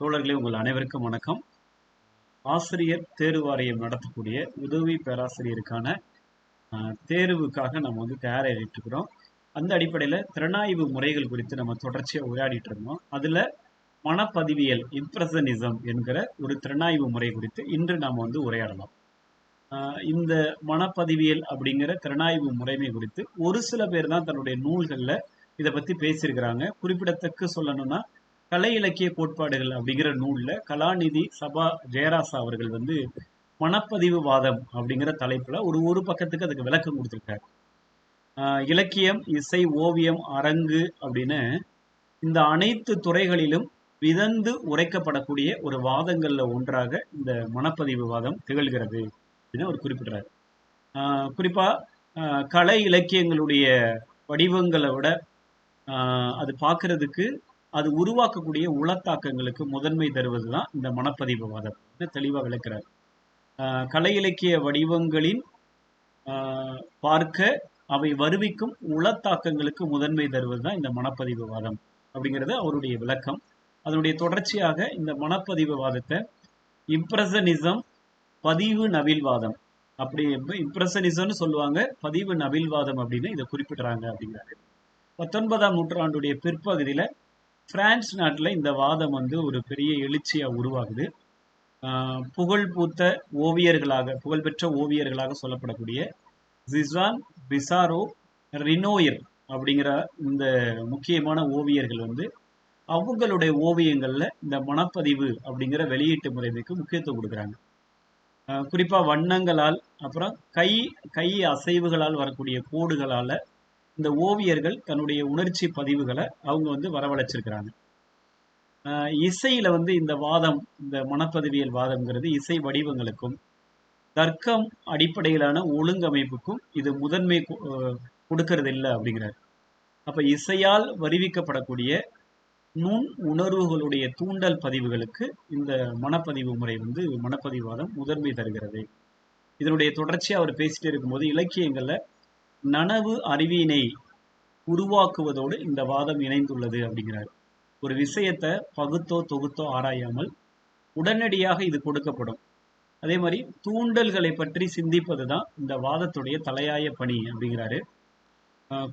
தோழர்களே உங்கள் அனைவருக்கும் வணக்கம். ஆசிரியர் தேர்வு வாரியம் நடத்தக்கூடிய உதவி பேராசிரியருக்கான தேர்வுக்காக நம்ம வந்து தயாராகிட்டு இருக்கிறோம் அந்த அடிப்படையில் திறனாய்வு முறைகள் குறித்து நம்ம தொடர்ச்சியாக உரையாடிட்டு இருந்தோம். அதில் மனப்பதிவியல் இம்ப்ரெசனிசம் என்கிற ஒரு திறனாய்வு முறை குறித்து இன்று நாம் வந்து உரையாடலாம். இந்த மனப்பதிவியல் அப்படிங்கிற திறனாய்வு முறைமை குறித்து ஒரு சில பேர் தான் தன்னுடைய நூல்களில் இதை பற்றி பேசியிருக்கிறாங்க. குறிப்பிடத்தக்க சொல்லணும்னா கலை இலக்கிய கோட்பாடுகள் அப்படிங்கிற நூலில் கலாநிதி சபா ஜெயராசா அவர்கள் வந்து மனப்பதிவு வாதம் அப்படிங்கிற தலைப்பில் ஒரு ஒரு பக்கத்துக்கு அதுக்கு விளக்கம் கொடுத்துருக்காரு. இலக்கியம் இசை ஓவியம் அரங்கு அப்படின்னு இந்த அனைத்து துறைகளிலும் விதந்து உரைக்கப்படக்கூடிய ஒரு வாதங்கள்ல ஒன்றாக இந்த மனப்பதிவு வாதம் திகழ்கிறது அப்படின்னு அவர் குறிப்பிடுறாரு. குறிப்பாக குறிப்பா கலை இலக்கியங்களுடைய வடிவங்களை விட அது பார்க்கறதுக்கு அது உருவாக்கக்கூடிய உளத்தாக்கங்களுக்கு முதன்மை தருவது தான் இந்த மனப்பதிவு வாதம் தெளிவாக விளக்கிறார். கலை இலக்கிய வடிவங்களின் பார்க்க அவை வருவிக்கும் உளத்தாக்கங்களுக்கு முதன்மை தருவது தான் இந்த மனப்பதிவு வாதம் அப்படிங்கிறது அவருடைய விளக்கம். அதனுடைய தொடர்ச்சியாக இந்த மனப்பதிவு வாதத்தை இம்ப்ரெசனிசம் பதிவு நவில்வாதம் அப்படி இம்ப்ரெசனிசம்னு சொல்லுவாங்க பதிவு நவில்வாதம் அப்படின்னு இதை குறிப்பிடுறாங்க அப்படிங்கிறாரு. பத்தொன்பதாம் நூற்றாண்டுடைய பிற்பகுதியில் பிரான்ஸ் நாட்டில் இந்த வாதம் வந்து ஒரு பெரிய எழுச்சியாக உருவாகுது. புகழ் பூத்த ஓவியர்களாக புகழ்பெற்ற ஓவியர்களாக சொல்லப்படக்கூடிய ஜிசான் பிசாரோ ரினோயர் அப்படிங்கிற இந்த முக்கியமான ஓவியர்கள் வந்து அவங்களுடைய ஓவியங்களில் இந்த மனப்பதிவு அப்படிங்கிற வெளியீட்டு முறைமைக்கு முக்கியத்துவம் கொடுக்குறாங்க. குறிப்பாக வண்ணங்களால் அப்புறம் கை கை அசைவுகளால் வரக்கூடிய கோடுகளால் இந்த ஓவியர்கள் தன்னுடைய உணர்ச்சி பதிவுகளை அவங்க வந்து வரவழைச்சிருக்கிறாங்க. இசையில வந்து இந்த வாதம் இந்த மனப்பதிவியல் வாதம்ங்கிறது இசை வடிவங்களுக்கும் தர்க்கம் அடிப்படையிலான ஒழுங்கமைப்புக்கும் இது முதன்மை கொ- கொடுக்கறது இல்லை அப்படிங்கிறார். அப்ப இசையால் வருவிக்கப்படக்கூடிய நுண் உணர்வுகளுடைய தூண்டல் பதிவுகளுக்கு இந்த மனப்பதிவு முறை வந்து மனப்பதிவாதம் முதன்மை தருகிறது. இதனுடைய தொடர்ச்சியா அவர் பேசிட்டு இருக்கும்போது இலக்கியங்கள்ல நனவு அறிவினை உருவாக்குவதோடு இந்த வாதம் இணைந்துள்ளது அப்படிங்கிறார். ஒரு விஷயத்தை பகுத்தோ தொகுத்தோ ஆராயாமல் உடனடியாக இது கொடுக்கப்படும். அதே மாதிரி தூண்டல்களை பற்றி சிந்திப்பது தான் இந்த வாதத்துடைய தலையாய பணி அப்படிங்கிறாரு.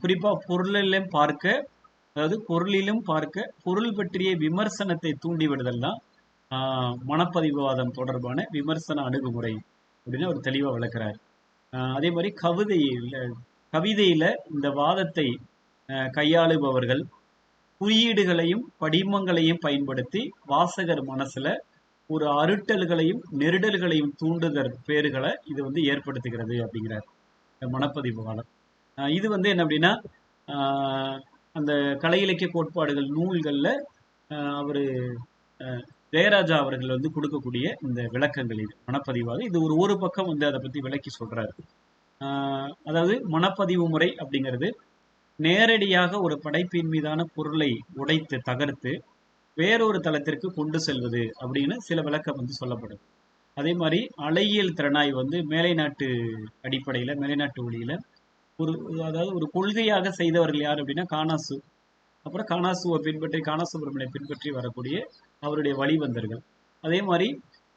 குறிப்பாக பொருளிலும் பார்க்க அதாவது பொருளிலும் பார்க்க பொருள் பற்றிய விமர்சனத்தை தூண்டிவிடுதல் தான் மனப்பதிவு மனப்பதிவுவாதம் தொடர்பான விமர்சன அணுகுமுறை அப்படின்னு அவர் தெளிவாக விளக்குறாரு. அதே மாதிரி கவிதையில கவிதையில இந்த வாதத்தை கையாளுபவர்கள் குறியீடுகளையும் படிமங்களையும் பயன்படுத்தி வாசகர் மனசுல ஒரு அருட்டல்களையும் நெருடல்களையும் தூண்டுதல் பேர்களை இது வந்து ஏற்படுத்துகிறது அப்படிங்கிறார். இந்த மனப்பதிவு வாதம் இது வந்து என்ன அப்படின்னா அந்த கலை இலக்கிய கோட்பாடுகள் நூல்களில் அவர் ஜெயராஜா அவர்கள் வந்து கொடுக்கக்கூடிய இந்த விளக்கங்கள் இது மனப்பதிவாக. இது ஒரு ஒரு பக்கம் வந்து அதை பற்றி விளக்கி சொல்கிறாரு அதாவது மனப்பதிவு முறை அப்படிங்கிறது நேரடியாக ஒரு படைப்பின் மீதான பொருளை உடைத்து தகர்த்து வேறொரு தளத்திற்கு கொண்டு செல்வது அப்படின்னு சில விளக்கம் வந்து சொல்லப்படுது அதே மாதிரி அலையியல் திறனாய் வந்து மேலை நாட்டு அடிப்படையில் மேலை நாட்டு ஒளியில ஒரு அதாவது ஒரு கொள்கையாக செய்தவர்கள் யார் அப்படின்னா காணாசு அப்புறம் காணாசுவை பின்பற்றி காணாசுபிரமணியை பின்பற்றி வரக்கூடிய அவருடைய வழிவந்தர்கள். அதே மாதிரி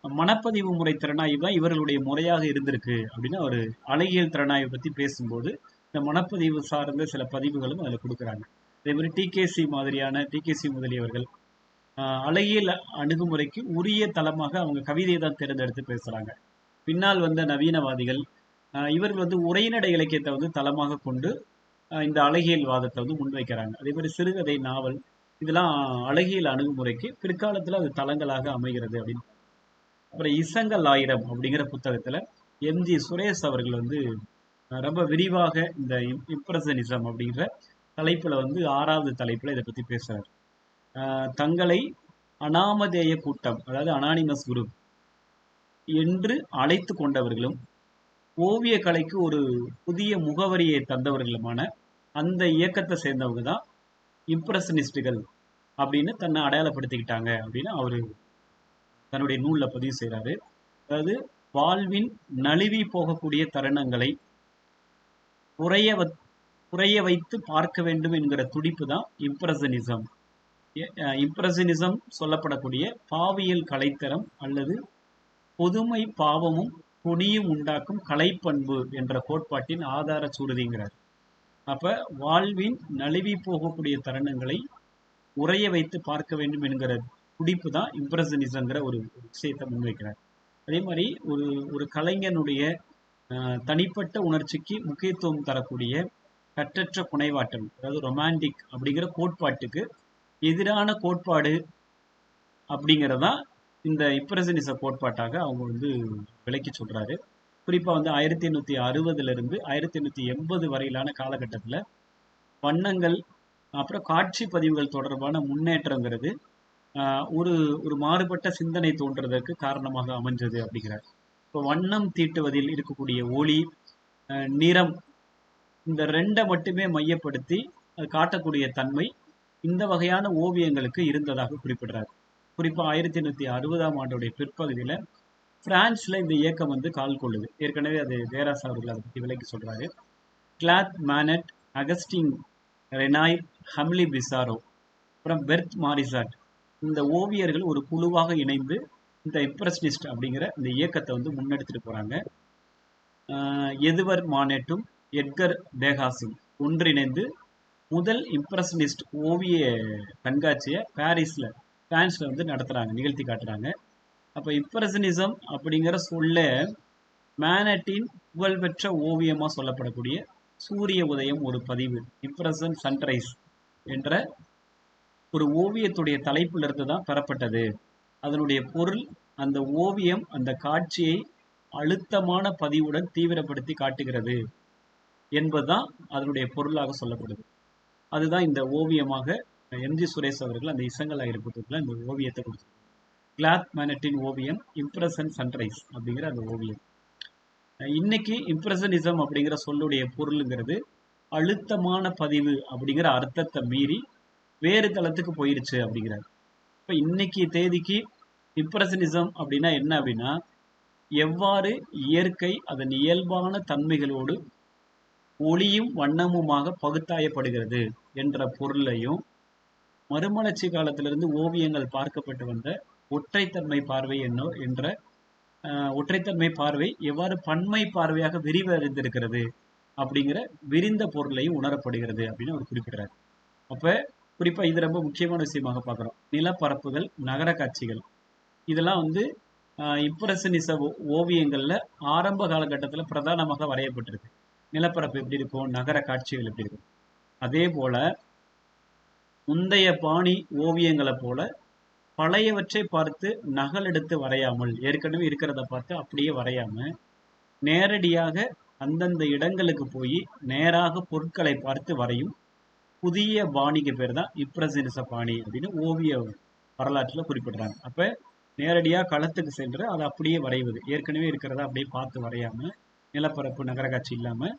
மனப்பதிவு முறை திறனாய்வு தான் இவர்களுடைய முறையாக இருந்திருக்கு அப்படின்னு அவர் அழகியல் திறனாய்வு பற்றி பேசும்போது இந்த மனப்பதிவு சார்ந்த சில பதிவுகளும் அதில் கொடுக்குறாங்க. அதே மாதிரி டிகேசி மாதிரியான டிகேசி முதலியவர்கள் அழகியல் அணுகுமுறைக்கு உரிய தளமாக அவங்க கவிதையை தான் தேர்ந்தெடுத்து பேசுகிறாங்க பின்னால் வந்த நவீனவாதிகள் இவர்கள் வந்து உரைநடை இலக்கியத்தை வந்து தளமாக கொண்டு இந்த அழகியல் வாதத்தை வந்து முன்வைக்கிறாங்க. அதே மாதிரி சிறுகதை நாவல் இதெல்லாம் அழகியல் அணுகுமுறைக்கு பிற்காலத்தில் அது தளங்களாக அமைகிறது அப்படின்னு அப்புறம் இசங்கல் ஆயிரம் அப்படிங்கிற புத்தகத்துல எம்ஜி சுரேஷ் அவர்கள் வந்து ரொம்ப விரிவாக இந்த இம்ப்ரெஷனிசம் அப்படிங்கிற தலைப்புல வந்து ஆறாவது தலைப்புல இதை பத்தி பேசுறாரு. தங்களை அனாமதேய கூட்டம் அதாவது அனானிமஸ் குரூப் என்று அழைத்து கொண்டவர்களும் ஓவிய கலைக்கு ஒரு புதிய முகவரியை தந்தவர்களுமான அந்த இயக்கத்தை சேர்ந்தவங்க தான் இம்ப்ரெஷனிஸ்டுகள் அப்படின்னு தன்னை அடையாளப்படுத்திக்கிட்டாங்க அப்படின்னு அவர் தன்னுடைய நூலில் பதிவு செய்கிறாரு அதாவது வாழ்வின் நழுவி போகக்கூடிய தருணங்களை குறைய வ- குறைய வைத்து பார்க்க வேண்டும் என்கிற துடிப்பு தான் இம்ப்ரெஷனிசம் இம்ப்ரெஷனிசம் சொல்லப்படக்கூடிய பாவியல் கலைத்தரம் அல்லது பொதுமை பாவமும் துணியும் உண்டாக்கும் கலைப்பண்பு என்ற கோட்பாட்டின் ஆதார சுருதிங்கிறார். அப்ப வாழ்வின் நழுவி போகக்கூடிய தருணங்களை உறைய வைத்து பார்க்க வேண்டும் என்கிற துடிப்பு தான் இம்ப்ரெஷனிசங்கிற ஒரு விஷயத்தை முன்வைக்கிறார். அதே மாதிரி ஒரு ஒரு கலைஞனுடைய தனிப்பட்ட உணர்ச்சிக்கு முக்கியத்துவம் தரக்கூடிய கற்றற்ற புனைவாற்றல் அதாவது ரொமான்டிக் அப்படிங்கிற கோட்பாட்டுக்கு எதிரான கோட்பாடு அப்படிங்கிறதான் இந்த இம்ப்ரெஷனிச கோட்பாட்டாக அவங்க வந்து விளக்கி சொல்றாரு. குறிப்பா வந்து ஆயிரத்தி எண்ணூத்தி அறுபதுல இருந்து ஆயிரத்தி எண்ணூத்தி எண்பது வரையிலான காலகட்டத்தில் வண்ணங்கள் அப்புறம் காட்சி பதிவுகள் தொடர்பான முன்னேற்றங்கிறது ஒரு ஒரு மாறுபட்ட சிந்தனை தோன்றதற்கு காரணமாக அமைஞ்சது அப்படிங்கிறார். இப்போ வண்ணம் தீட்டுவதில் இருக்கக்கூடிய ஒளி நிறம் இந்த ரெண்டை மட்டுமே மையப்படுத்தி அது காட்டக்கூடிய தன்மை இந்த வகையான ஓவியங்களுக்கு இருந்ததாக குறிப்பிடுறார். குறிப்பாக ஆயிரத்தி எண்ணூற்றி அறுபதாம் ஆண்டுடைய பிற்பகுதியில் பிரான்ஸில் இந்த இயக்கம் வந்து கால் கொள்ளுது. ஏற்கனவே அது தேராஸ் அவர்கள் அதை பற்றி விலைக்கு சொல்கிறாரு Claude Monet Auguste Renoir Camille Pissarro அப்புறம் பெர்த் மாரிசாட் இந்த ஓவியர்கள் ஒரு குழுவாக இணைந்து இந்த இம்ப்ரெஷனிஸ்ட் அப்படிங்கிற இந்த இயக்கத்தை வந்து முன்னெடுத்துட்டு போறாங்க. எதுவர் மானேட்டும் எட்கர் தேகாசும் ஒன்றிணைந்து முதல் இம்ப்ரெஷனிஸ்ட் ஓவிய கண்காட்சியை பாரிஸில் பிரான்ஸில் வந்து நடத்துகிறாங்க நிகழ்த்தி காட்டுறாங்க. அப்போ இம்ப்ரெஷனிசம் அப்படிங்கிற சொல்ல மேனட்டின் புகழ்பெற்ற ஓவியமாக சொல்லப்படக்கூடிய சூரிய உதயம் ஒரு பதிவு இம்ப்ரெஷன் சன்ரைஸ் என்ற ஒரு ஓவியத்துடைய தலைப்பிலிருந்து தான் பெறப்பட்டது. அதனுடைய பொருள் அந்த ஓவியம் அந்த காட்சியை அழுத்தமான பதிவுடன் தீவிரப்படுத்தி காட்டுகிறது என்பதுதான் அதனுடைய பொருளாக சொல்லப்படுது. அதுதான் இந்த ஓவியமாக எம்ஜி சுரேஷ் அவர்கள் அந்த இசங்கல் ஆயிரப்பட்டதுல இந்த ஓவியத்தை கொடுத்தாங்க கிளாத் மேனட்டின் ஓவியம் இம்ப்ரெஷன் சன்ரைஸ் அப்படிங்கிற அந்த ஓவியம். இன்னைக்கு இம்ப்ரெஷனிசம் அப்படிங்கிற சொல்லுடைய பொருளுங்கிறது அழுத்தமான பதிவு அப்படிங்கிற அர்த்தத்தை மீறி வேறு தளத்துக்கு போயிருச்சு அப்படிங்கிறார். இப்போ இன்னைக்கு தேதிக்கு இம்ப்ரெஷனிசம் அப்படின்னா என்ன அப்படின்னா எவ்வாறு இயற்கை அதன் இயல்பான தன்மைகளோடு ஒளியும் வண்ணமுமாக பகுத்தாயப்படுகிறது என்ற பொருளையும் மறுமலர்ச்சி காலத்திலிருந்து ஓவியங்கள் பார்க்கப்பட்டு வந்த ஒற்றைத்தன்மை பார்வை என்னோ என்ற ஒற்றைத்தன்மை பார்வை எவ்வாறு பன்மை பார்வையாக விரிவடைந்திருக்கிறது அப்படிங்கிற விரிந்த பொருளையும் உணரப்படுகிறது அப்படின்னு அவர் குறிப்பிடுறார். அப்ப குறிப்பா இது ரொம்ப முக்கியமான விஷயமாக பார்க்குறோம். நிலப்பரப்புகள் நகர காட்சிகள். இதெல்லாம் வந்து இம்ப்ரெஷனிச ஓவியங்களில் ஆரம்ப காலகட்டத்தில் பிரதானமாக வரையப்பட்டிருக்கு. நிலப்பரப்பு எப்படி இருக்கும்? நகர காட்சிகள் எப்படி இருக்கும்? அதே போல முந்தைய பாணி ஓவியங்களை போல பழையவற்றை பார்த்து நகல் எடுத்து வரையாமல் ஏற்கனவே இருக்கிறத பார்த்து அப்படியே வரையாம நேரடியாக அந்தந்த இடங்களுக்கு போய் நேராக பொருட்களை பார்த்து வரையும் புதிய பாணிக்கு பேர் தான் இம்ப்ரெஷனிச பாணி அப்படின்னு ஓவிய வரலாற்றில் குறிப்பிடுறாங்க. அப்போ நேரடியாக களத்துக்கு சென்று அதை அப்படியே வரைவது ஏற்கனவே இருக்கிறத அப்படியே பார்த்து வரையாமல் நிலப்பரப்பு நகரக்காட்சி இல்லாமல்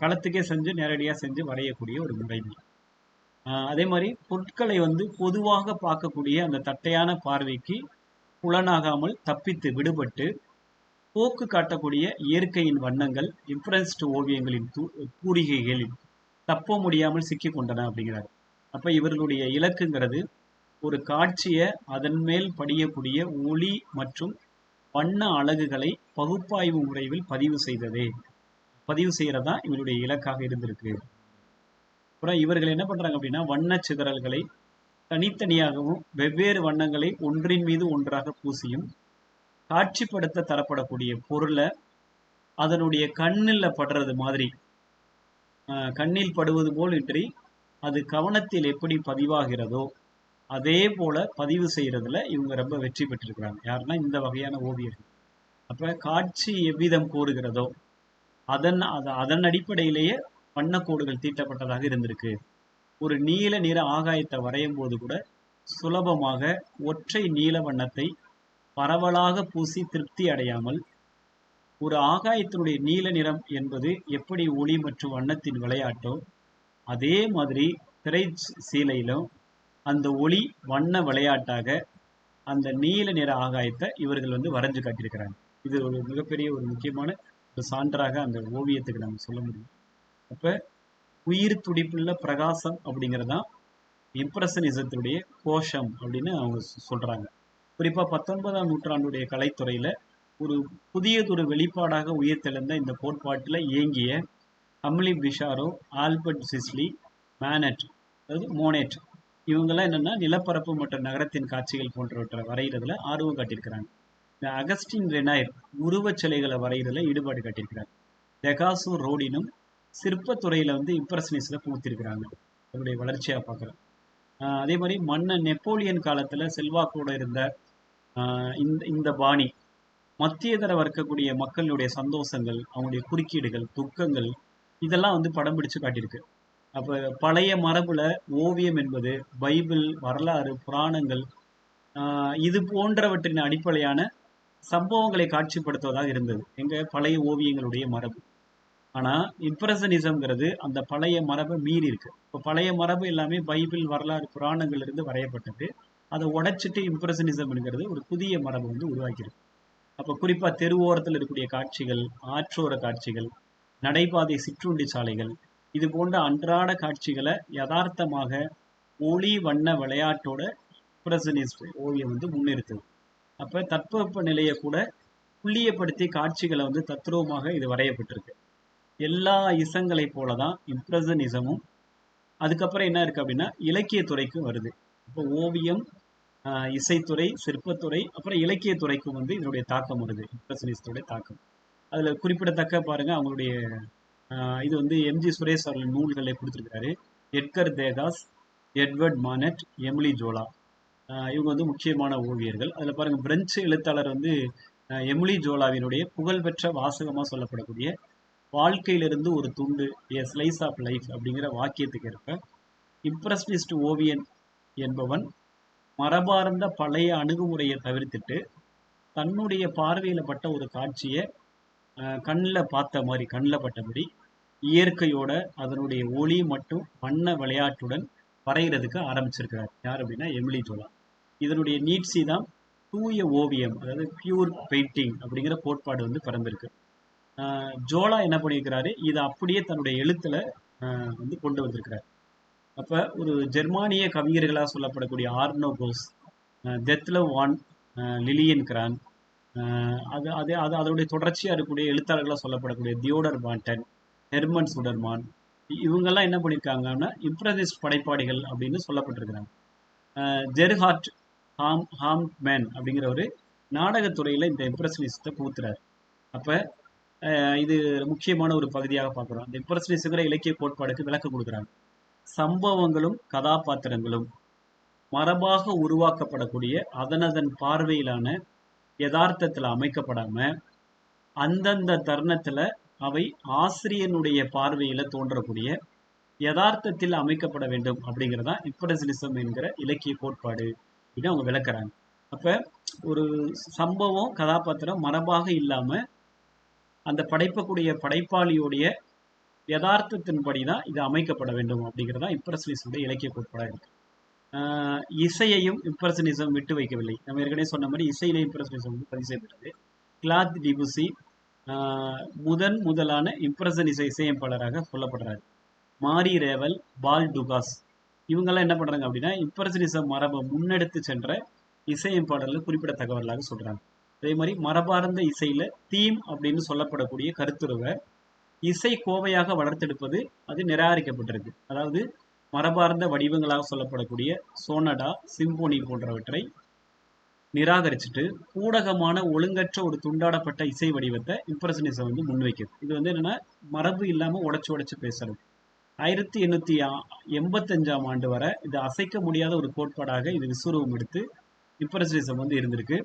களத்துக்கே செஞ்சு நேரடியாக செஞ்சு வரையக்கூடிய ஒரு முறைமை அதே மாதிரி பொருட்களை வந்து பொதுவாக பார்க்கக்கூடிய அந்த தட்டையான பார்வைக்கு புலனாகாமல் தப்பித்து விடுபட்டு போக்கு காட்டக்கூடிய இயற்கையின் வண்ணங்கள் இம்ப்ரெஸ்ட் ஓவியங்களின் கூ கூறிகைகளில் தப்ப முடியாமல் சிக்கி கொண்டன அப்படிங்கிறார். அப்ப இவர்களுடைய இலக்குங்கிறது ஒரு காட்சியை அதன் மேல் படியக்கூடிய ஒளி மற்றும் வண்ண அழகுகளை பகுப்பாய்வு முறையில் பதிவு செய்தது. பதிவு செய்யறதா இவருடைய இலக்காக இருந்திருக்கு. அப்புறம் இவர்கள் என்ன பண்றாங்க அப்படின்னா வண்ண சிதறல்களை தனித்தனியாகவும் வெவ்வேறு வண்ணங்களை ஒன்றின் மீது ஒன்றாக பூசியும் காட்சிப்படுத்த தரப்படக்கூடிய பொருளை அதனுடைய கண்ணில் படுறது மாதிரி கண்ணில் படுவது போல் இன்றி அது கவனத்தில் எப்படி பதிவாகிறதோ அதே போல பதிவு செய்யறதுல இவங்க ரொம்ப வெற்றி பெற்றிருக்கிறாங்க. யாருன்னா இந்த வகையான ஓவியர்கள். அப்ப காட்சி எவ்விதம் கூறுகிறதோ அதன் அதன் அடிப்படையிலேயே வண்ணக்கோடுகள் தீட்டப்பட்டதாக இருந்திருக்கு. ஒரு நீல நிற ஆகாயத்தை வரையும் போது கூட சுலபமாக ஒற்றை நீல வண்ணத்தை பரவலாக பூசி திருப்தி அடையாமல் ஒரு ஆகாயத்தினுடைய நீல நிறம் என்பது எப்படி ஒளி மற்றும் வண்ணத்தின் விளையாட்டோ அதே மாதிரி திரை சீலையிலும் அந்த ஒளி வண்ண விளையாட்டாக அந்த நீல நிற ஆகாயத்தை இவர்கள் வந்து வரைஞ்சு காட்டியிருக்கிறாங்க. இது ஒரு மிகப்பெரிய ஒரு முக்கியமான ஒரு சான்றாக அந்த ஓவியத்துக்கு நம்ம சொல்ல முடியும். அப்போ உயிர் துடிப்புள்ள பிரகாசம் அப்படிங்கிறதான் இம்ப்ரெஷனிசத்தினுடைய கோஷம் அப்படின்னு அவங்க சொல்கிறாங்க குறிப்பாக பத்தொன்பதாம் நூற்றாண்டுடைய கலைத்துறையில் ஒரு புதியதொரு வெளிப்பாடாக உயிர்த்தெழுந்த இந்த கோட்பாட்டில் இயங்கிய அம்லி பிஷாரோ ஆல்பர்ட் சிஸ்லி மேனட் அதாவது மோனேட் இவங்கெல்லாம் என்னென்னா நிலப்பரப்பு மற்றும் நகரத்தின் காட்சிகள் போன்றவற்றை வரைகிறதுல ஆர்வம் காட்டியிருக்கிறாங்க. இந்த அகஸ்டின் ரெனாயர் உருவச் சிலைகளை வரைகிறதுல ஈடுபாடு காட்டியிருக்கிறாங்க டெகாசு ரோடினும் சிற்பத்துறையில் வந்து இம்ப்ரெஷனிஸில் பூத்திருக்கிறாங்க அவருடைய வளர்ச்சியாக பார்க்குறோம். அதே மாதிரி மன்னன் நெப்போலியன் காலத்தில் செல்வாக்கோட இருந்த இந்த இந்த பாணி மத்தியதர இருக்கக்கூடிய மக்களுடைய சந்தோஷங்கள் அவங்களுடைய குறுக்கீடுகள் துக்கங்கள் இதெல்லாம் வந்து படம் பிடிச்சு காட்டியிருக்கு. அப்போ பழைய மரபுல ஓவியம் என்பது பைபிள் வரலாறு புராணங்கள் இது போன்றவற்றின் அடிப்படையான சம்பவங்களை காட்சிப்படுத்துவதாக இருந்தது. எங்க பழைய ஓவியங்களுடைய மரபு. ஆனா இம்ப்ரெஷனிசம்ங்கிறது அந்த பழைய மரபை மீறி இருக்கு. இப்போ பழைய மரபு எல்லாமே பைபிள் வரலாறு புராணங்கள் இருந்து வரையப்பட்டது. அதை உடைச்சிட்டு இம்ப்ரெஷனிசம்ங்கிறது ஒரு புதிய மரபு வந்து உருவாக்கியிருக்கு. அப்போ குறிப்பாக தெருவோரத்தில் இருக்கக்கூடிய காட்சிகள் ஆற்றோர காட்சிகள் நடைபாதை சிற்றுண்டி சாலைகள் இது போன்ற அன்றாட காட்சிகளை யதார்த்தமாக ஒளி வண்ண விளையாட்டோட பிரசனிஸ் ஓவியம் வந்து முன்னிறுத்துது. அப்போ தட்பவெப்ப நிலையை கூட புள்ளியப்படுத்தி காட்சிகளை வந்து தத்ரூபமாக இது வரையப்பட்டிருக்கு. எல்லா இசங்களை போலதான் இம்ப்ரெசனிசமும் அதுக்கப்புறம் என்ன இருக்கு அப்படின்னா இலக்கியத்துறைக்கும் வருது. இப்போ ஓவியம் இசைத்துறை சிற்பத்துறை அப்புறம் இலக்கியத்துறைக்கும் வந்து இதனுடைய தாக்கம் வருது. இம்ப்ரெஷனிஸ்டோடைய தாக்கம். அதில் குறிப்பிடத்தக்க பாருங்க அவங்களுடைய இது வந்து எம்ஜி சுரேஷ் அவர்கள் நூல்களை கொடுத்துருக்காரு Edgar Degas Edward Manet Emile Zola. இவங்க வந்து முக்கியமான ஓவியர்கள். அதில் பாருங்க பிரெஞ்சு எழுத்தாளர் வந்து எம்லி எமிலி ஜோலாவினுடைய புகழ்பெற்ற வாசகமாக சொல்லப்படக்கூடிய வாழ்க்கையிலிருந்து ஒரு துண்டு ஏ ஸ்லைஸ் ஆஃப் லைஃப் அப்படிங்கிற வாக்கியத்துக்கு ஏற்ப இம்ப்ரெஷனிஸ்ட் ஓவியன் என்பவன் மரபார்ந்த பழைய அணுகுமுறையை தவிர்த்துட்டு தன்னுடைய பார்வையில் பட்ட ஒரு காட்சியை கண்ணில் பார்த்த மாதிரி கண்ணில் பட்டபடி இயற்கையோட அதனுடைய ஒளி மற்றும் வண்ண விளையாட்டுடன் வரைகிறதுக்கு ஆரம்பிச்சிருக்கிறார். யார் அப்படின்னா எமிலி ஜோலா. இதனுடைய நீட்சி தான் தூய ஓவியம் அதாவது பியூர் பெயிண்டிங் அப்படிங்கிற கோட்பாடு வந்து பிறந்திருக்கு. ஜோலா என்ன பண்ணியிருக்கிறாரு? இதை அப்படியே தன்னுடைய எழுத்துல வந்து கொண்டு வந்திருக்கிறார். அப்ப ஒரு ஜெர்மானிய கவிஞர்களாக சொல்லப்படக்கூடிய ஆர்னோ கோஸ் டெத்ல வான் லிலியன் கிரான் அது அது அது அதனுடைய தொடர்ச்சியா இருக்கக்கூடிய எழுத்தாளர்களாக சொல்லப்படக்கூடிய தியோடர் பாண்டன் ஹெர்மன் சுடர்மான் இவங்கெல்லாம் என்ன பண்ணியிருக்காங்கன்னா இம்ப்ரசிஸ்ட் படைப்பாடிகள் அப்படின்னு சொல்லப்பட்டிருக்கிறாங்க. ஆஹ் ஜெர்ஹார்ட் ஹாம் ஹாம்மேன் அப்படிங்கிற ஒரு நாடகத்துறையில் இந்த இம்ப்ரெஷனிஸ்டை புகுத்துறாரு. அப்போ இது முக்கியமான ஒரு பகுதியாக பார்க்குறோம். அந்த இம்ப்ரெஷனிஸ்டுங்கிற இலக்கிய கோட்பாடுக்கு விளக்கம் கொடுக்குறாங்க. சம்பவங்களும் கதாபாத்திரங்களும் மரபாக உருவாக்கப்படக்கூடிய அதனதன் பார்வையிலான யதார்த்தத்தில் அமைக்கப்படாம அந்தந்த தருணத்துல அவை ஆசிரியனுடைய பார்வையில தோன்றக்கூடிய யதார்த்தத்தில் அமைக்கப்பட வேண்டும் அப்படிங்கிறதா இம்ப்ரெஷனிசம் என்கிற இலக்கிய கோட்பாடு அப்படின்னு அவங்க விளக்குறாங்க. அப்ப ஒரு சம்பவம் கதாபாத்திரம் மரபாக இல்லாம அந்த படைப்பக்கூடிய படைப்பாளியுடைய யதார்த்தத்தின்படி தான் இது அமைக்கப்பட வேண்டும் அப்படிங்கிறதா இம்ப்ரெஷனிசமுடைய இலக்கிய கோட்பாடாக இருக்கு. இசையையும் இம்ப்ரெஷனிசம் விட்டு வைக்கவில்லை. நம்ம ஏற்கனவே சொன்ன மாதிரி இசையிலே இம்ப்ரெஷனிசம் வந்து பதிவு செய்யப்பட்டது. கிளாத் டிபுசி முதன் முதலான இம்ப்ரெஷனிச இசையமைப்பாளராக சொல்லப்படுறாரு. மாரி ரேவல் பால் டுகாஸ். இவங்கெல்லாம் என்ன பண்றாங்க அப்படின்னா இம்ப்ரெஷனிசம் மரபை முன்னெடுத்து சென்ற இசையமைப்பாளர்கள் குறிப்பிடத்தக்கவர்களாக சொல்றாங்க. அதே மாதிரி மரபார்ந்த இசையில தீம் அப்படின்னு சொல்லப்படக்கூடிய கருத்துருவை இசை கோவையாக வளர்த்தெடுப்பது அது நிராகரிக்கப்பட்டிருக்கு. அதாவது மரபார்ந்த வடிவங்களாக சொல்லப்படக்கூடிய சோனடா சிம்போனி போன்றவற்றை நிராகரிச்சுட்டு ஊடகமான ஒழுங்கற்ற ஒரு துண்டாடப்பட்ட இசை வடிவத்தை இம்ப்ரெஷனிசம் வந்து முன்வைக்குது. இது வந்து என்னன்னா மரபு இல்லாமல் உடச்சு உடச்சு பேசுறது. ஆயிரத்தி எண்ணூத்தி எண்பத்தஞ்சாம் ஆண்டு வரை இது அசைக்க முடியாத ஒரு கோட்பாடாக இது விஸ்வரூபம் எடுத்து இம்ப்ரெஷனிசம் வந்து இருந்திருக்கு.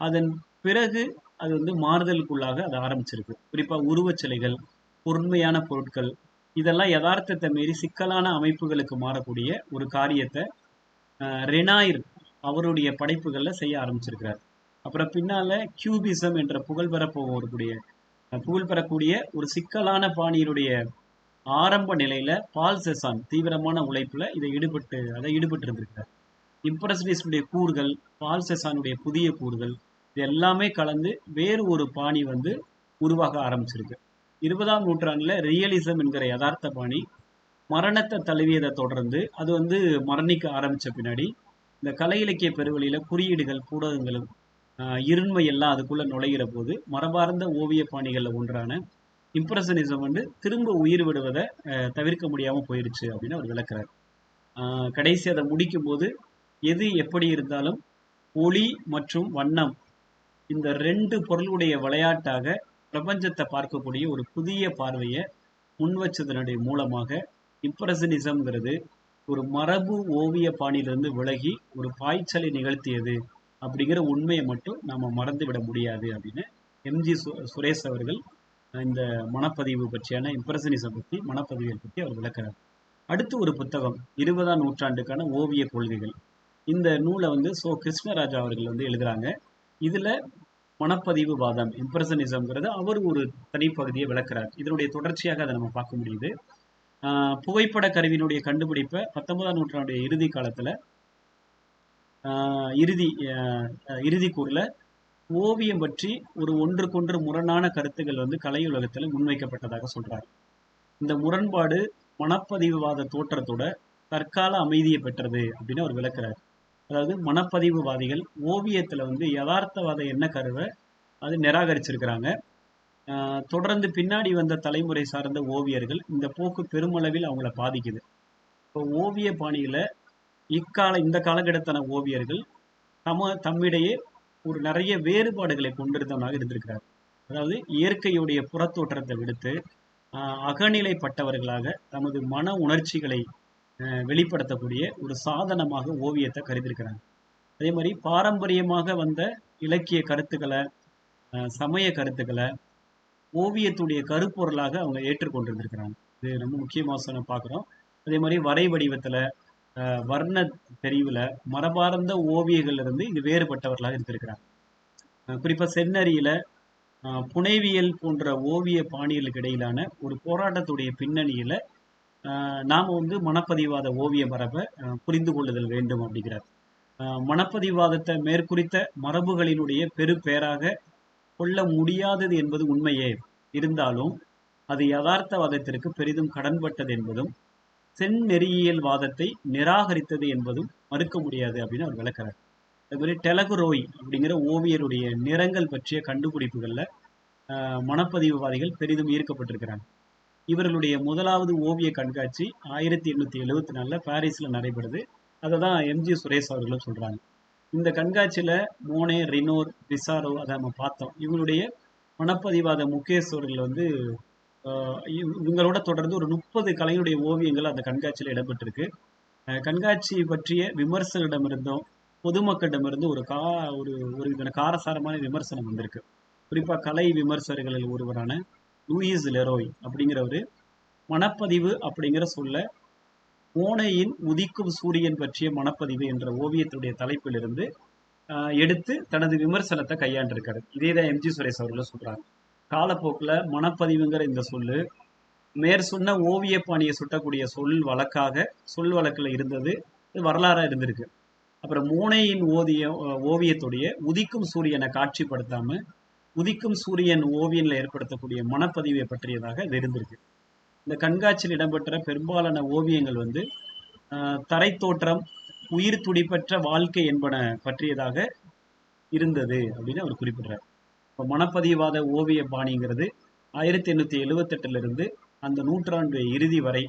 அதன் பிறகு அது வந்து மாறுதலுக்குள்ளாக அது ஆரம்பிச்சிருக்கு. குறிப்பாக உருவச் சிலைகள் பொருண்மையான பொருட்கள். இதெல்லாம் யதார்த்தத்தை மீறி சிக்கலான அமைப்புகளுக்கு மாறக்கூடிய ஒரு காரியத்தை ரெனாயிர் அவருடைய படைப்புகளில் செய்ய ஆரம்பிச்சிருக்கிறார். அப்புறம் பின்னால கியூபிசம் என்ற புகழ் பெறப்போகக்கூடிய புகழ் பெறக்கூடிய ஒரு சிக்கலான பாணியினுடைய ஆரம்ப நிலையில பால் செசான் தீவிரமான உழைப்புல இதை ஈடுபட்டு அதை ஈடுபட்டு இருந்திருக்கிறார். இம்ப்ரெஷனிஸ்டுடைய கூறுகள் பால் செசானுடைய புதிய கூறுகள் இது எல்லாமே கலந்து வேறு ஒரு பாணி வந்து உருவாக ஆரம்பிச்சிருக்கு. இருபதாம் நூற்றாண்டுல ரியலிசம் என்கிற யதார்த்த பாணி மரணத்தை தழுவியதை தொடர்ந்து அது வந்து மரணிக்க ஆரம்பிச்ச பின்னாடி இந்த கலை இலக்கிய பெருவழியில குறியீடுகள் கூடகங்களும் இருண்மை எல்லாம் அதுக்குள்ள நுழைகிற போது மரபார்ந்த ஓவிய பாணிகள்ல ஒன்றான இம்ப்ரெஷனிசம் வந்து திரும்ப உயிர் விடுவதை தவிர்க்க முடியாம போயிடுச்சு அப்படின்னு அவர் விளக்குறார். கடைசி அதை முடிக்கும் போது எது எப்படி இருந்தாலும் ஒளி மற்றும் வண்ணம் இந்த ரெண்டு பொருளுடைய விளையாட்டாக பிரபஞ்சத்தை பார்க்கக்கூடிய ஒரு புதிய பார்வையை முன்வச்சதனுடைய மூலமாக இம்ப்ரெஷனிசம்ங்கிறது ஒரு மரபு ஓவிய பாணியிலிருந்து விலகி ஒரு பாய்ச்சலை நிகழ்த்தியது அப்படிங்கிற உண்மையை மட்டும் நாம் மறந்து விட முடியாது அப்படின்னு எம்ஜி சு சுரேஷ் அவர்கள் இந்த மனப்பதிவு பற்றியான இம்ப்ரெஷனிசம் பற்றி மனப்பதிவியல் பற்றி அவர் விளக்கிறார். அடுத்து ஒரு புத்தகம் இருபதாம் நூற்றாண்டுக்கான ஓவிய கொள்கைகள். இந்த நூலை வந்து சோ. கிருஷ்ணராஜா அவர்கள் வந்து எழுதுறாங்க. இதில் மனப்பதிவு வாதம் இம்ப்ரெஷனிசம்ங்கிறது அவர் ஒரு தனிப்பகுதியை விளக்குறார். இதனுடைய தொடர்ச்சியாக அதை நம்ம பார்க்க முடியுது. ஆஹ் புகைப்பட கருவியினுடைய கண்டுபிடிப்பை பத்தொன்பதாம் நூற்றாண்டுடைய இறுதி காலத்துல ஆஹ் இறுதி கூறில் ஓவியம் பற்றி ஒரு ஒன்றுக்கொன்று முரணான கருத்துக்கள் வந்து கலை முன்வைக்கப்பட்டதாக சொல்றார். இந்த முரண்பாடு மனப்பதிவுவாத தோற்றத்தோட தற்கால அமைதியை பெற்றது அப்படின்னு அவர் விளக்குறாரு. அதாவது மனப்பதிவுவாதிகள் ஓவியத்தில் வந்து யதார்த்தவாத என்ன கருவை அது நிராகரிச்சிருக்கிறாங்க. தொடர்ந்து பின்னாடி வந்த தலைமுறை சார்ந்த ஓவியர்கள் இந்த போக்கு பெருமளவில் அவங்கள பாதிக்குது. இப்போ ஓவிய பாணியில் இக்கால இந்த காலகட்டத்தான ஓவியர்கள் தம தம்மிடையே ஒரு நிறைய வேறுபாடுகளை கொண்டிருந்தவனாக இருந்திருக்கிறார். அதாவது இயற்கையுடைய புறத்தோற்றத்தை விடுத்து அகநிலைப்பட்டவர்களாக தமது மன உணர்ச்சிகளை வெளிப்படுத்தக்கூடிய ஒரு சாதனமாக ஓவியத்தை கருதியிருக்கிறாங்க. அதே மாதிரி பாரம்பரியமாக வந்த இலக்கிய கருத்துக்களை சமய கருத்துக்களை ஓவியத்துடைய கருப்பொருளாக அவங்க ஏற்றுக்கொண்டிருந்திருக்கிறாங்க. இது ரொம்ப முக்கியமாக சொன்ன பார்க்குறோம். அதே மாதிரி வரை வடிவத்தில் வர்ண தெரிவில் மரபார்ந்த ஓவியங்கள்லேருந்து இது வேறுபட்டவர்களாக இருந்திருக்கிறாங்க. குறிப்பாக குறிப்பா புனைவியல் போன்ற ஓவிய பாணிகளுக்கு இடையிலான ஒரு போராட்டத்துடைய பின்னணியில் நாம் வந்து மனப்பதிவாத ஓவிய மரபை புரிந்து கொள்ளுதல் வேண்டும் அப்படிங்கிறார். மனப்பதிவாதத்தை மேற்குறித்த மரபுகளினுடைய பெருப்பேராக கொள்ள முடியாதது என்பது உண்மையே. இருந்தாலும் அது யதார்த்தவாதத்திற்கு பெரிதும் கடன்பட்டது என்பதும் செந்நெறியியல் வாதத்தை நிராகரித்தது என்பதும் மறுக்க முடியாது அப்படின்னு அவர் விளக்குறார். அதுமாதிரி டெலகுரோய் அப்படிங்கிற ஓவியருடைய நிறங்கள் பற்றிய கண்டுபிடிப்புகளில் மனப்பதிவுவாதிகள் பெரிதும் ஈர்க்கப்பட்டிருக்கிறாங்க. இவர்களுடைய முதலாவது ஓவிய கண்காட்சி ஆயிரத்தி எண்ணூத்தி எழுவத்தி நாலுல பாரிஸ்ல நடைபெறுது. அதை தான் எம்ஜி சுரேஷ் அவர்களும் சொல்றாங்க. இந்த கண்காட்சியில மோனே ரினோர் பிசாரோ அதை நம்ம பார்த்தோம். இவங்களுடைய மனப்பதிவாத முகேஷ் அவர்கள் வந்து இவங்களோட தொடர்ந்து ஒரு முப்பது கலைஞருடைய ஓவியங்கள் அந்த கண்காட்சியில் இடம்பெற்றிருக்கு. கண்காட்சி பற்றிய விமர்சகரிடமிருந்தும் பொதுமக்களிடமிருந்து ஒரு கா ஒரு ஒரு விதமான காரசாரமான விமர்சனம் வந்திருக்கு. குறிப்பாக கலை விமர்சகர்களில் ஒருவரான லூயிஸ் லெரோய் அப்படிங்கிறவர். மனப்பதிவு அப்படிங்கிற சொல்ல மோனையின் உதிக்கும் சூரியன் பற்றிய மனப்பதிவு என்ற ஓவியத்துடைய தலைப்பிலிருந்து எடுத்து தனது விமர்சனத்தை கையாண்டிருக்காரு. இதே தான் எம்ஜி சுரேஷ் அவர்கள் சொல்றாங்க காலப்போக்கில் மனப்பதிவுங்கிற இந்த சொல்லு மேற் சொன்ன ஓவிய பாணியை சுட்டக்கூடிய சொல் வழக்காக சொல் வழக்கில் இருந்தது வரலாறாக இருந்திருக்கு. அப்புறம் மோனையின் ஓதிய ஓவியத்துடைய உதிக்கும் சூரியனை காட்சிப்படுத்தாம உதிக்கும் சூரியன் ஓவியன்ல ஏற்படுத்தக்கூடிய மனப்பதிவை பற்றியதாக இது இருந்திருக்கு. இந்த கண்காட்சியில் இடம்பெற்ற பெரும்பாலான ஓவியங்கள் வந்து தரைத்தோற்றம் உயிர் துடிப்பற்ற வாழ்க்கை என்பன பற்றியதாக இருந்தது அப்படின்னு அவர் குறிப்பிடுறார். இப்போ மனப்பதிவாத ஓவிய பாணிங்கிறது ஆயிரத்தி எண்ணூற்றி எழுவத்தெட்டுல இருந்து அந்த நூற்றாண்டு இறுதி வரை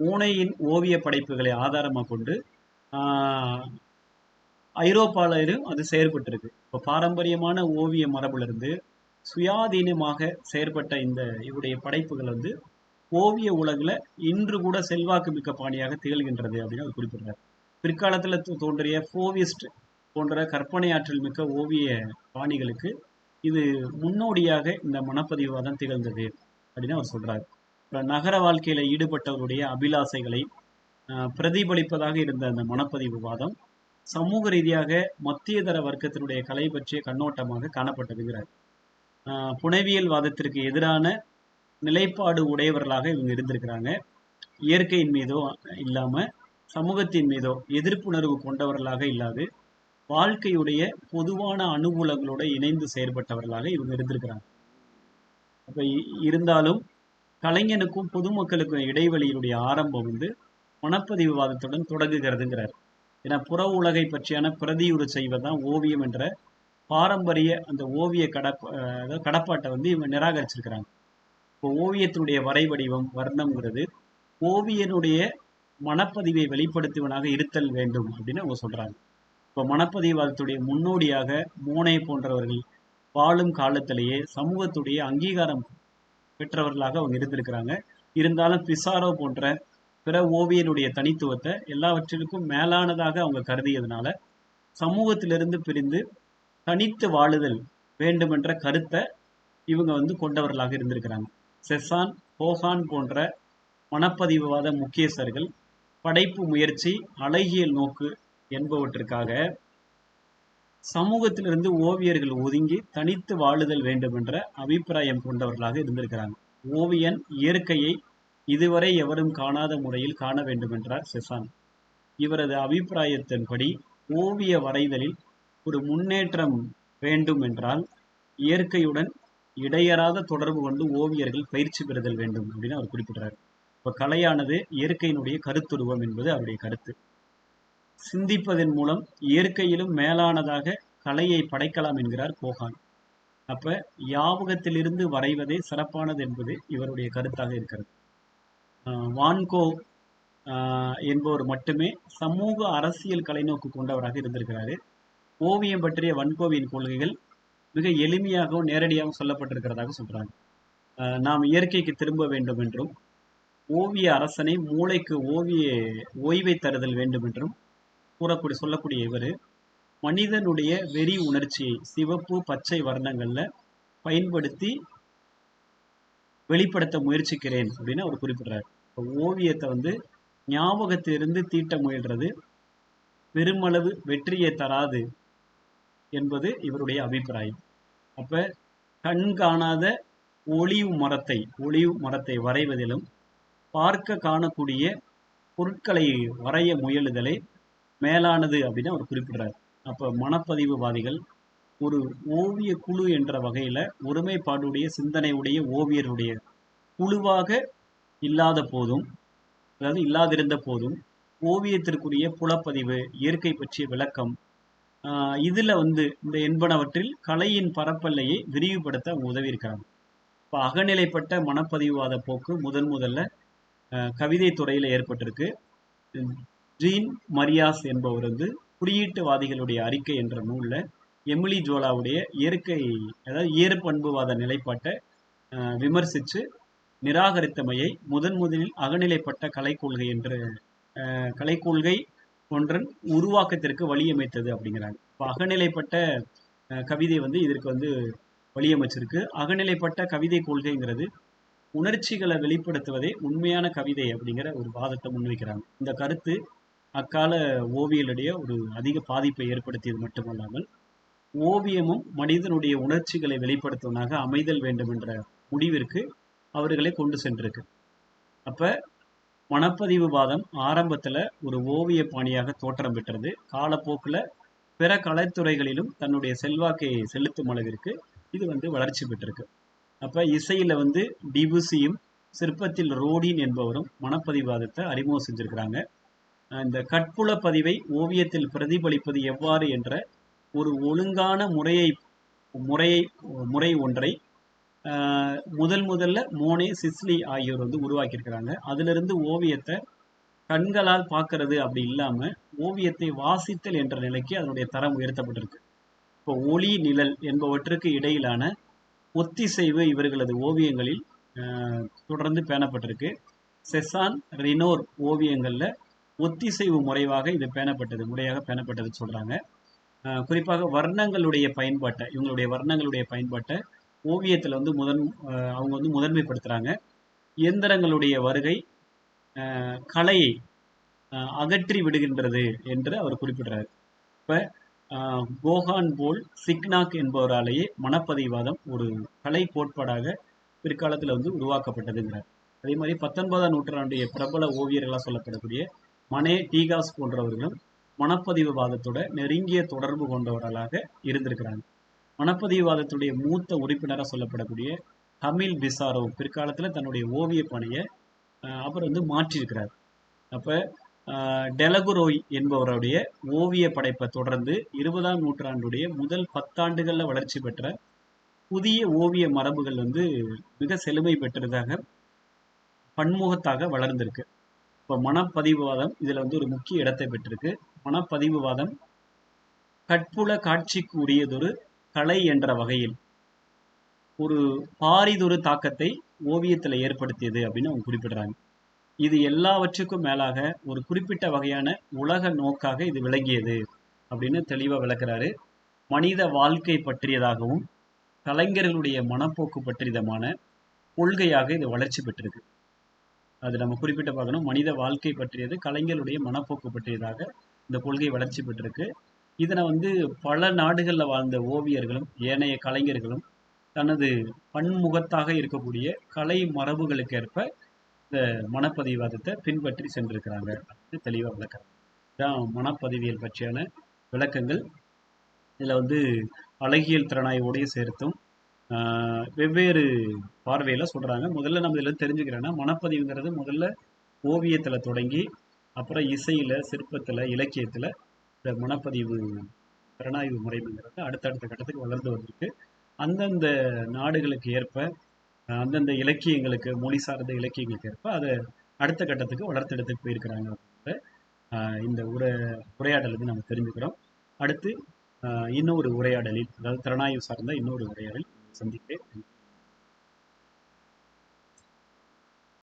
பூனையின் ஓவிய படைப்புகளை ஆதாரமாக கொண்டு ஐரோப்பாவிலும் அது செயற்பட்டிருக்கு. இப்போ பாரம்பரியமான ஓவிய மரபிலிருந்து சுயாதீனமாக செயற்பட்ட இந்த இவருடைய படைப்புகள் வந்து ஓவிய உலகில் இன்று கூட செல்வாக்கு மிக்க பாணியாக திகழ்கின்றது அப்படின்னு அவர் குறிப்பிடுறார். பிற்காலத்தில் தோ- தோன்றிய ஃபோவிஸ்ட் போன்ற கற்பனை ஆற்றல் மிக்க ஓவிய பாணிகளுக்கு இது முன்னோடியாக இந்த மனப்பதிவாதம் திகழ்ந்தது அப்படின்னு அவர் சொல்கிறார் இப்போ நகர வாழ்க்கையில ஈடுபட்டவருடைய அபிலாசைகளை பிரதிபலிப்பதாக இருந்த அந்த மனப்பதிவுவாதம் சமூக ரீதியாக மத்தியதர வர்க்கத்தினுடைய கலை பற்றிய கண்ணோட்டமாக காணப்பட்டதுங்கிறார் புனைவியல் வாதத்திற்கு எதிரான நிலைப்பாடு உடையவர்களாக இவங்க இருந்திருக்கிறாங்க. இயற்கையின் மீதோ இல்லாம சமூகத்தின் மீதோ எதிர்ப்புணர்வு கொண்டவர்களாக இல்லாது வாழ்க்கையுடைய பொதுவான அனுகூலங்களோட இணைந்து செயற்பட்டவர்களாக இவங்க இருந்திருக்கிறாங்க. அப்ப இருந்தாலும் கலைஞனுக்கும் பொதுமக்களுக்கும் இடைவெளியினுடைய ஆரம்பம் வந்து மனப்பதிவுவாதத்துடன் தொடங்குகிறதுங்கிறார். ஏன்னா புற உலகை பற்றியான பிரதியுறு செய்வதுதான் ஓவியம் என்ற பாரம்பரிய அந்த ஓவிய கடப்பா அதாவது கடப்பாட்டை வந்து இவங்க நிராகரிச்சிருக்கிறாங்க. இப்போ ஓவியத்தினுடைய வரைவடிவம் வர்ணம்ங்கிறது ஓவியனுடைய மனப்பதிவை வெளிப்படுத்துவனாக இருத்தல் வேண்டும் அப்படின்னு அவங்க சொல்றாங்க. இப்போ மனப்பதிவாதத்துடைய முன்னோடியாக மோனே போன்றவர்கள் வாழும் காலத்திலேயே சமூகத்துடைய அங்கீகாரம் பெற்றவர்களாக அவங்க இருந்திருக்கிறாங்க. இருந்தாலும் பிசாரோ போன்ற பிற ஓவியனுடைய தனித்துவத்தை எல்லாவற்றிற்கும் மேலானதாக அவங்க கருதியதுனால சமூகத்திலிருந்து பிரிந்து தனித்து வாழுதல் வேண்டுமென்ற கருத்தை இவங்க வந்து கொண்டவர்களாக இருந்திருக்கிறாங்க. செசான் போகான் போன்ற மனப்பதிவுவாத முக்கியஸ்தர்கள் படைப்பு முயற்சி அழகியல் நோக்கு என்பவற்றிற்காக சமூகத்திலிருந்து ஓவியர்கள் ஒதுங்கி தனித்து வாழுதல் வேண்டும் என்ற அபிப்பிராயம் கொண்டவர்களாக இருந்திருக்கிறாங்க. ஓவியன் இயற்கையை இதுவரை எவரும் காணாத முறையில் காண வேண்டுமென்றார் செசான். இவரது அபிப்பிராயத்தின்படி ஓவிய வரைதலில் ஒரு முன்னேற்றம் வேண்டும் என்றால் இயற்கையுடன் இடையறாத தொடர்பு கொண்டு ஓவியர்கள் பயிற்சி பெறுதல் வேண்டும் அப்படின்னு அவர் குறிப்பிடுறார். இப்போ கலையானது இயற்கையினுடைய கருத்துருவம் என்பது அவருடைய கருத்து. சிந்திப்பதன் மூலம் இயற்கையிலும் மேலானதாக கலையை படைக்கலாம் என்கிறார் கோகான் அப்ப யாவகத்திலிருந்து வரைவதே சிறப்பானது என்பது இவருடைய கருத்தாக இருக்கிறது. வான்கோ என்பவர் மட்டுமே சமூக அரசியல் கலைநோக்கு கொண்டவராக இருந்திருக்கிறாரு. ஓவியம் பற்றிய வன்கோவியின் கொள்கைகள் மிக எளிமையாகவும் நேரடியாகவும் சொல்லப்பட்டிருக்கிறதாக சொல்றாங்க. நாம் இயற்கைக்கு திரும்ப வேண்டும் என்றும் ஓவிய அரசனை மூளைக்கு ஓவிய ஓய்வை தருதல் வேண்டும் என்றும் கூறக்கூடிய சொல்லக்கூடிய இவர் மனிதனுடைய வெறி உணர்ச்சியை சிவப்பு பச்சை வர்ணங்கள்ல பயன்படுத்தி வெளிப்படுத்த முயற்சிக்கிறேன் அப்படின்னு அவர் குறிப்பிடுறார். இப்போ ஓவியத்தை வந்து ஞாபகத்திலிருந்து தீட்ட முயல்றது பெருமளவு வெற்றியை தராது என்பது இவருடைய அபிப்பிராயம். அப்ப கண் காணாத ஒளிவு மரத்தை ஒளிவு மரத்தை வரைவதிலும் பார்க்க காணக்கூடிய பொருட்களை வரைய முயலுதலே மேலானது அப்படின்னு அவர் குறிப்பிடுறார். அப்ப மனப்பதிவுவாதிகள் ஒரு ஓவிய குழு என்ற வகையில ஒருமைப்பாடுடைய சிந்தனையுடைய ஓவியருடைய குழுவாக இல்லாத போதும் அதாவது இல்லாதிருந்த போதும் ஓவியத்திற்குரிய புலப்பதிவு இயற்கை பற்றிய விளக்கம் இதில் வந்து இந்த என்பனவற்றில் கலையின் பரப்பல்லையை விரிவுபடுத்த அவங்க உதவி இப்போ அகநிலைப்பட்ட மனப்பதிவுவாத போக்கு முதன் முதல்ல கவிதை துறையில் ஏற்பட்டிருக்கு. ஜீன் மரியாஸ் என்பவர் வந்து குறியீட்டுவாதிகளுடைய அறிக்கை என்ற நூலில் எமிலி ஜோலாவுடைய இயற்கை அதாவது இயற்பண்புவாத நிலைப்பாட்டை விமர்சித்து நிராகரித்தமையை முதன் முதலில் அகநிலைப்பட்ட கலைக்கொள்கை என்று கலை கலைக்கொள்கை ஒன்றன் உருவாக்கத்திற்கு வழியமைத்தது அப்படிங்கிறாங்க. இப்போ அகநிலைப்பட்ட கவிதை வந்து இதற்கு வந்து வழியமைச்சிருக்கு. அகநிலைப்பட்ட கவிதை கொள்கைங்கிறது உணர்ச்சிகளை வெளிப்படுத்துவதே உண்மையான கவிதை அப்படிங்கிற ஒரு வாதத்தை முன்வைக்கிறாங்க. இந்த கருத்து அக்கால ஓவியலுடைய ஒரு அதிக பாதிப்பை ஏற்படுத்தியது மட்டுமல்லாமல் ஓவியமும் மனிதனுடைய உணர்ச்சிகளை வெளிப்படுத்துவனாக அமைதல் வேண்டும் என்ற முடிவிற்கு அவர்களை கொண்டு சென்றிருக்கு. அப்ப மனப்பதிவு வாதம் ஆரம்பத்துல ஒரு ஓவிய பாணியாக தோற்றம் பெற்றது. காலப்போக்குல பிற கலைத்துறைகளிலும் தன்னுடைய செல்வாக்கை செலுத்தும் அளவிற்கு இது வந்து வளர்ச்சி பெற்றிருக்கு. அப்ப இசையில வந்து டிபுசியும் சிற்பத்தில் ரோடின் என்பவரும் மனப்பதிவாதத்தை அறிமுகம் செஞ்சிருக்கிறாங்க. இந்த கட்புல பதிவை ஓவியத்தில் பிரதிபலிப்பது எவ்வாறு என்ற ஒரு ஒழுங்கான முறையை முறையை முறை ஒன்றை முதல் முதல்ல மோனே சிஸ்லி ஆகியோர் வந்து உருவாக்கியிருக்கிறாங்க. அதிலிருந்து ஓவியத்தை கண்களால் பார்க்கறது அப்படி இல்லாமல் ஓவியத்தை வாசித்தல் என்ற நிலைக்கு அதனுடைய தரம் உயர்த்தப்பட்டிருக்கு. இப்போ ஒளி நிழல் என்பவற்றுக்கு இடையிலான ஒத்திசைவு இவர்களது ஓவியங்களில் தொடர்ந்து பேணப்பட்டிருக்கு. செசான் ரினோர் ஓவியங்களில் ஒத்திசைவு முறைவாக இது பேணப்பட்டது முறையாக பேணப்பட்டது சொல்கிறாங்க குறிப்பாக வர்ணங்களுடைய பயன்பாட்டை இவங்களுடைய வர்ணங்களுடைய பயன்பாட்டை ஓவியத்தில் வந்து முதன் அவங்க வந்து முதன்மைப்படுத்துகிறாங்க இயந்திரங்களுடைய வருகை கலையை அகற்றி விடுகின்றது என்று அவர் குறிப்பிடுறார். இப்போ ஆஹ், கோகான் போல் சிக்னாக் என்பவராலேயே மனப்பதிவாதம் ஒரு கலை கோட்பாடாக பிற்காலத்தில் வந்து உருவாக்கப்பட்டதுங்கிறார். அதே மாதிரி பத்தொன்பதாம் நூற்றாண்டுடைய பிரபல ஓவியர்களாக சொல்லப்படக்கூடிய மனே டீகாஸ் போன்றவர்களும் மனப்பதிவுவாதத்தோட நெருங்கிய தொடர்பு கொண்டவர்களாக இருந்திருக்கிறாங்க. மனப்பதிவுவாதத்துடைய மூத்த உறுப்பினராக சொல்லப்படக்கூடிய ஹமில் பிசாரோ பிற்காலத்தில் தன்னுடைய ஓவிய பணியை அவர் வந்து மாற்றியிருக்கிறார். அப்போ டெலகுரோய் என்பவருடைய ஓவிய படைப்பை தொடர்ந்து இருபதாம் நூற்றாண்டுடைய முதல் பத்தாண்டுகளில் வளர்ச்சி பெற்ற புதிய ஓவிய மரபுகள் வந்து மிக செழுமை பெற்றதாக பன்முகத்தாக வளர்ந்திருக்கு. இப்போ மனப்பதிவுவாதம் இதில் வந்து ஒரு முக்கிய இடத்தை பெற்றிருக்கு. மனப்பதிவுவாதம் கட்புல காட்சிக்கு உரியதொரு கலை என்ற வகையில் ஒரு பாரிதொரு தாக்கத்தை ஓவியத்தில் ஏற்படுத்தியது அப்படின்னு அவங்க குறிப்பிடுறாங்க. இது எல்லாவற்றுக்கும் மேலாக ஒரு குறிப்பிட்ட வகையான உலக நோக்காக இது விளங்கியது அப்படின்னு தெளிவாக விளக்குறாரு. மனித வாழ்க்கை பற்றியதாகவும் கலைஞர்களுடைய மனப்போக்கு பற்றியதமான கொள்கையாக இது வளர்ச்சி பெற்றிருக்கு. அது நம்ம குறிப்பிட்ட பார்க்கணும். மனித வாழ்க்கை பற்றியது கலைஞருடைய மனப்போக்கு பற்றியதாக இந்த கொள்கை வளர்ச்சி பெற்றிருக்கு. இதனை வந்து பல நாடுகளில் வாழ்ந்த ஓவியர்களும் ஏனைய கலைஞர்களும் தனது பன்முகத்தாக இருக்கக்கூடிய கலை மரபுகளுக்கு ஏற்ப இந்த மனப்பதிவாதத்தை பின்பற்றி சென்றிருக்கிறாங்க அப்படின்னு தெளிவாக விளக்கம் இதான் மனப்பதிவியல் பற்றியான விளக்கங்கள். இதில் வந்து அழகியல் திறனாய்வோடைய சேர்த்தும் வெவ்வேறு பார்வையில் சொல்கிறாங்க முதல்ல நம்ம இதில் தெரிஞ்சுக்கிறேன்னா மனப்பதிவுங்கிறது முதல்ல ஓவியத்தில் தொடங்கி அப்புறம் இசையில் சிற்பத்தில் இலக்கியத்தில் இந்த மனப்பதிவு திறனாய்வு முறைங்கிறது அடுத்தடுத்த கட்டத்துக்கு வளர்ந்து வந்திருக்கு. அந்தந்த நாடுகளுக்கு ஏற்ப அந்தந்த இலக்கியங்களுக்கு மொழி சார்ந்த இலக்கியங்களுக்கு ஏற்ப அதை அடுத்த கட்டத்துக்கு வளர்த்தெடுத்துக்கு போயிருக்கிறாங்க அப்படின்ற இந்த உரை உரையாடல் வந்து நம்ம தெரிஞ்சுக்கிறோம். அடுத்து இன்னொரு உரையாடலில் அதாவது திறனாய்வு சார்ந்த இன்னொரு உரையாடல் சந்திக்கிறேன்.